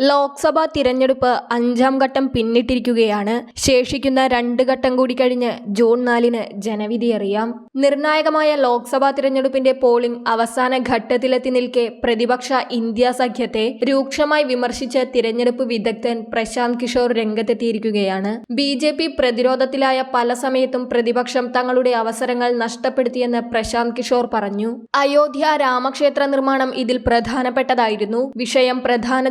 ലോക്സഭാ തിരഞ്ഞെടുപ്പ് അഞ്ചാം ഘട്ടം പിന്നിട്ടിരിക്കുകയാണ്. ശേഷിക്കുന്ന രണ്ട് ഘട്ടം കൂടി കഴിഞ്ഞ് ജൂൺ നാലിന് ജനവിധി അറിയാം. നിർണായകമായ ലോക്സഭാ തിരഞ്ഞെടുപ്പിന്റെ പോളിംഗ് അവസാന ഘട്ടത്തിലെത്തി നിൽക്കെ പ്രതിപക്ഷ ഇന്ത്യ സഖ്യത്തെ രൂക്ഷമായി വിമർശിച്ച തിരഞ്ഞെടുപ്പ് വിദഗ്ധൻ പ്രശാന്ത് കിഷോർ രംഗത്തെത്തിയിരിക്കുകയാണ്. ബി ജെ പി പ്രതിരോധത്തിലായ പല സമയത്തും പ്രതിപക്ഷം തങ്ങളുടെ അവസരങ്ങൾ നഷ്ടപ്പെടുത്തിയെന്ന് പ്രശാന്ത് കിഷോർ പറഞ്ഞു. അയോധ്യ രാമക്ഷേത്ര നിർമ്മാണം ഇതിൽ പ്രധാനപ്പെട്ടതായിരുന്നു. വിഷയം പ്രധാന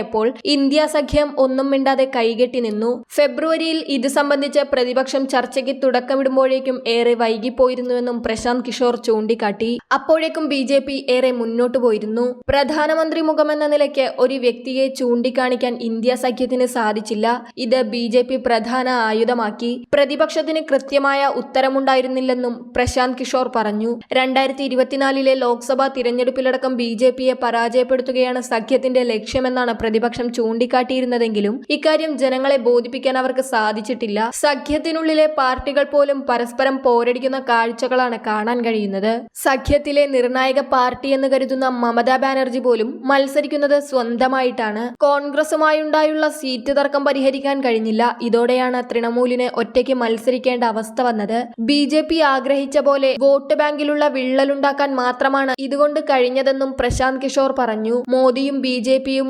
ചർച്ചയായപ്പോൾ ഇന്ത്യ സഖ്യം ഒന്നും മിണ്ടാതെ കൈകെട്ടി നിന്നു. ഫെബ്രുവരിയിൽ ഇത് സംബന്ധിച്ച് പ്രതിപക്ഷം ചർച്ചയ്ക്ക് തുടക്കമിടുമ്പോഴേക്കും ഏറെ വൈകിപ്പോയിരുന്നുവെന്നും പ്രശാന്ത് കിഷോർ ചൂണ്ടിക്കാട്ടി. അപ്പോഴേക്കും ബി ജെ പി ഏറെ മുന്നോട്ടു പോയിരുന്നു. പ്രധാനമന്ത്രി മുഖമെന്ന നിലയ്ക്ക് ഒരു വ്യക്തിയെ ചൂണ്ടിക്കാണിക്കാൻ ഇന്ത്യ സഖ്യത്തിന് സാധിച്ചില്ല. ഇത് ബി ജെ പി പ്രധാന ആയുധമാക്കി. പ്രതിപക്ഷത്തിന് കൃത്യമായ ഉത്തരമുണ്ടായിരുന്നില്ലെന്നും പ്രശാന്ത് കിഷോർ പറഞ്ഞു. രണ്ടായിരത്തി ഇരുപത്തിനാലിലെ ലോക്സഭാ തിരഞ്ഞെടുപ്പിലടക്കം ബി ജെ പിയെ പരാജയപ്പെടുത്തുകയാണ് സഖ്യത്തിന്റെ ലക്ഷ്യമെന്നാണ് പ്രതിപക്ഷം ചൂണ്ടിക്കാട്ടിയിരുന്നതെങ്കിലും ഇക്കാര്യം ജനങ്ങളെ ബോധിപ്പിക്കാൻ അവർക്ക് സാധിച്ചിട്ടില്ല. സഖ്യത്തിനുള്ളിലെ പാർട്ടികൾ പോലും പരസ്പരം പോരടിക്കുന്ന കാഴ്ചകളാണ് കാണാൻ കഴിയുന്നത്. സഖ്യത്തിലെ നിർണായക പാർട്ടി എന്ന് കരുതുന്ന മമതാ ബാനർജി പോലും മത്സരിക്കുന്നത് സ്വന്തമായിട്ടാണ്. കോൺഗ്രസുമായുണ്ടായുള്ള സീറ്റ് തർക്കം പരിഹരിക്കാൻ കഴിഞ്ഞില്ല. ഇതോടെയാണ് തൃണമൂലിന് ഒറ്റയ്ക്ക് മത്സരിക്കേണ്ട അവസ്ഥ വന്നത്. ബി ജെ പി ആഗ്രഹിച്ച പോലെ വോട്ട് ബാങ്കിലുള്ള വിള്ളലുണ്ടാക്കാൻ മാത്രമാണ് ഇതുകൊണ്ട് കഴിഞ്ഞതെന്നും പ്രശാന്ത് കിഷോർ പറഞ്ഞു. മോദിയും ബി ജെ പിയും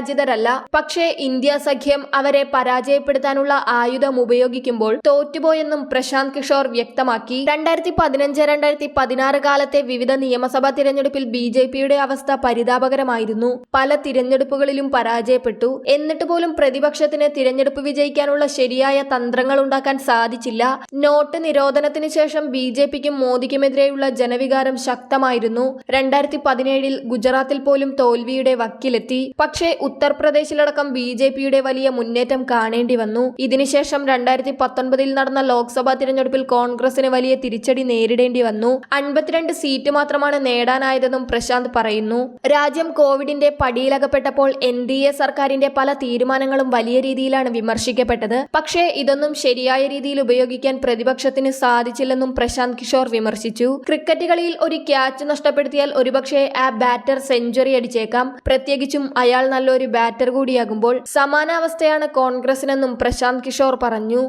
അപരാജിതരല്ല പക്ഷേ ഇന്ത്യ സഖ്യം അവരെ പരാജയപ്പെടുത്താനുള്ള ആയുധം ഉപയോഗിക്കുമ്പോൾ തോറ്റുപോയെന്നും പ്രശാന്ത് കിഷോർ വ്യക്തമാക്കി. രണ്ടായിരത്തി പതിനഞ്ച് രണ്ടായിരത്തി പതിനാറ് കാലത്തെ വിവിധ നിയമസഭാ തിരഞ്ഞെടുപ്പിൽ ബി ജെ പിയുടെ അവസ്ഥ പരിതാപകരമായിരുന്നു. പല തിരഞ്ഞെടുപ്പുകളിലും പരാജയപ്പെട്ടു. എന്നിട്ട് പോലും പ്രതിപക്ഷത്തിന് തിരഞ്ഞെടുപ്പ് വിജയിക്കാനുള്ള ശരിയായ തന്ത്രങ്ങൾ ഉണ്ടാക്കാൻ സാധിച്ചില്ല. നോട്ട് നിരോധനത്തിന് ശേഷം ബി ജെ പിക്കും മോദിക്കുമെതിരെയുള്ള ജനവികാരം ശക്തമായിരുന്നു. രണ്ടായിരത്തി പതിനേഴിൽ ഗുജറാത്തിൽ പോലും തോൽവിയുടെ വക്കിലെത്തി. പക്ഷേ ഉത്തർപ്രദേശിലടക്കം ബി ജെ പിയുടെ വലിയ മുന്നേറ്റം കാണേണ്ടി വന്നു. ഇതിനുശേഷം രണ്ടായിരത്തി പത്തൊൻപതിൽ നടന്ന ലോക്സഭാ തിരഞ്ഞെടുപ്പിൽ കോൺഗ്രസിന് വലിയ തിരിച്ചടി നേരിടേണ്ടി വന്നു. അൻപത്തിരണ്ട് സീറ്റ് മാത്രമാണ് നേടാനായതെന്നും പ്രശാന്ത് പറയുന്നു. രാജ്യം കോവിഡിന്റെ പടിയിലകപ്പെട്ടപ്പോൾ എൻ ഡി എ സർക്കാരിന്റെ പല തീരുമാനങ്ങളും വലിയ രീതിയിലാണ് വിമർശിക്കപ്പെട്ടത്. പക്ഷേ ഇതൊന്നും ശരിയായ രീതിയിൽ ഉപയോഗിക്കാൻ പ്രതിപക്ഷത്തിന് സാധിച്ചില്ലെന്നും പ്രശാന്ത് കിഷോർ വിമർശിച്ചു. ക്രിക്കറ്റ് കളിയിൽ ഒരു ക്യാച്ച് നഷ്ടപ്പെടുത്തിയാൽ ഒരുപക്ഷെ ആ ബാറ്റർ സെഞ്ചുറി അടിച്ചേക്കാം. പ്രത്യേകിച്ചും അയാൾ നല്ലൊരു ബാറ്റർ കൂടിയാകുമ്പോൾ സമാനാവസ്ഥയാണ് കോൺഗ്രസിനെന്നും പ്രശാന്ത് കിഷോർ പറഞ്ഞു